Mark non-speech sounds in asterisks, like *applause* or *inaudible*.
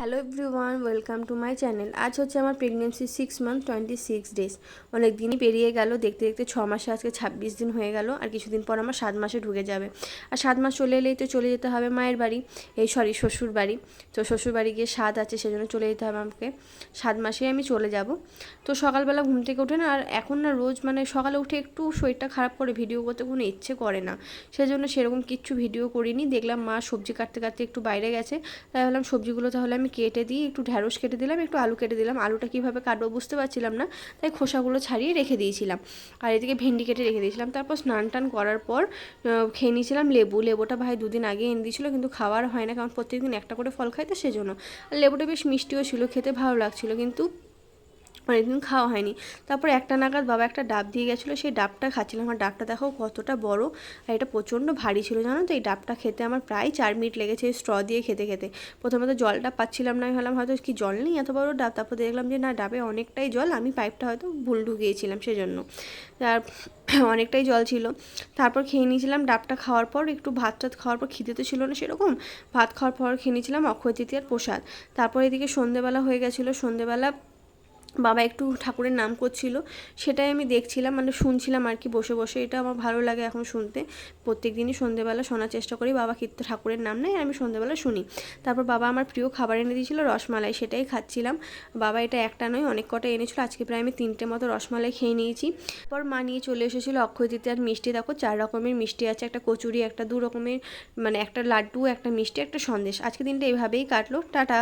Hello everyone welcome to my channel আজ হচ্ছে আমার pregnancy six month twenty six days অনেক দিনই পেরিয়ে গেল, দেখতে দেখতে ছ মাসে আজকে ছাব্বিশ দিন হয়ে গেল, আর কিছুদিন পর আমার সাত মাসে ঢুকে যাবে। আর সাত মাস চলে এলেই তো চলে যেতে হবে মায়ের বাড়ি। এই সরি শ্বশুর বাড়ি। তো শ্বশুর বাড়ি গিয়ে স্বাদ আছে, সেজন্য চলে যেতে হবে আমাকে। সাত মাসেই আমি চলে যাব। তো সকালবেলা ঘুম থেকে ওঠে না, আর এখন না রোজ মানে সকালে উঠে একটু শরীরটা খারাপ করে ভিডিও করতে কোনো ইচ্ছে করে না। সেজন্য সেরকম কিচ্ছু ভিডিও করিনি, দেখলাম মা সবজি কাটতে কাটতে একটু বাইরে গেছে, তাই ভাবলাম সবজিগুলো তাহলে আমি কেটে দিই, একটু ঢ্যাঁড়স কেটে দিলাম, একটু আলু কেটে দিলাম। আলুটা কীভাবে কাটবো বুঝতে পারছিলাম না, তাই খোসাগুলো ছাড়িয়ে রেখে দিয়েছিলাম। আর এদিকে ভেন্ডি কেটে রেখে দিয়েছিলাম। তারপর স্নান টান করার পর খেয়ে নিয়েছিলাম লেবু। লেবুটা ভাই দুদিন আগে এনে দিয়েছিল, কিন্তু খাওয়ার হয় না, কারণ প্রত্যেকদিন একটা করে ফল খাই তো সেজন্য। আর লেবুটা বেশ মিষ্টিও ছিল, খেতে ভালো লাগছিল, কিন্তু অনেকদিন খাওয়া হয়নি। তারপর একটা নাগাদ বাবা একটা ডাব দিয়ে গেছিল, সেই ডাবটা খাচ্ছিলাম। আমার ডাবটা দেখো কতটা বড় আর এটা প্রচণ্ড ভারী ছিল, জানো তো? এই ডাবটা খেতে আমার প্রায় চার মিনিট লেগেছে স্ট্র দিয়ে খেতে খেতে। প্রথমে তো জলটা পাচ্ছিলাম না, আমি ভাবলাম হয়তো কি জল নেই এত বড় ডাব? তারপর দেখলাম যে না, ডাবে অনেকটাই জল, আমি পাইপটা হয়তো ভুল ঢুকিয়েছিলাম সেজন্য। আর *clears throat* অনেকটাই জল ছিল। তারপর খেয়ে নিয়েছিলাম ডাবটা খাওয়ার পর, একটু ভাত টাত খাওয়ার পর, খিদে তো ছিল না সেরকম? ভাত খাওয়ার পর খেয়ে নিয়েছিলাম অক্ষয় তৃতীয়ার প্রসাদ। তারপর এদিকে সন্ধেবেলা হয়ে গেছিল। সন্ধেবেলা বাবা একটু ঠাকুরের নাম করছিল, সেটাই আমি দেখছিলাম মানে শুনছিলাম আর কি বসে বসে। এটা আমার ভালো লাগে এখন শুনতে। প্রত্যেক দিনই সন্ধেবেলা শোনার চেষ্টা করি, বাবা কীর্ত ঠাকুরের নাম নেয়, আমি সন্ধেবেলা শুনি। তারপর বাবা আমার প্রিয় খাবার এনে দিয়েছিল, রসমালাই, সেটাই খাচ্ছিলাম। বাবা এটা একটা নয়, অনেক কটা এনেছিল, আজকে প্রায় আমি তিনটে মতো রসমালাই খেয়ে নিয়েছি। তারপর মা নিয়ে চলে এসেছিল অক্ষয় তৃতীয়ার মিষ্টি, দেখো চার রকমের মিষ্টি আছে, একটা কচুরি, একটা দু রকমের মানে একটা লাড্ডু, একটা মিষ্টি, একটা সন্দেশ। আজকে দিনটা এভাবেই কাটলো, টাটা।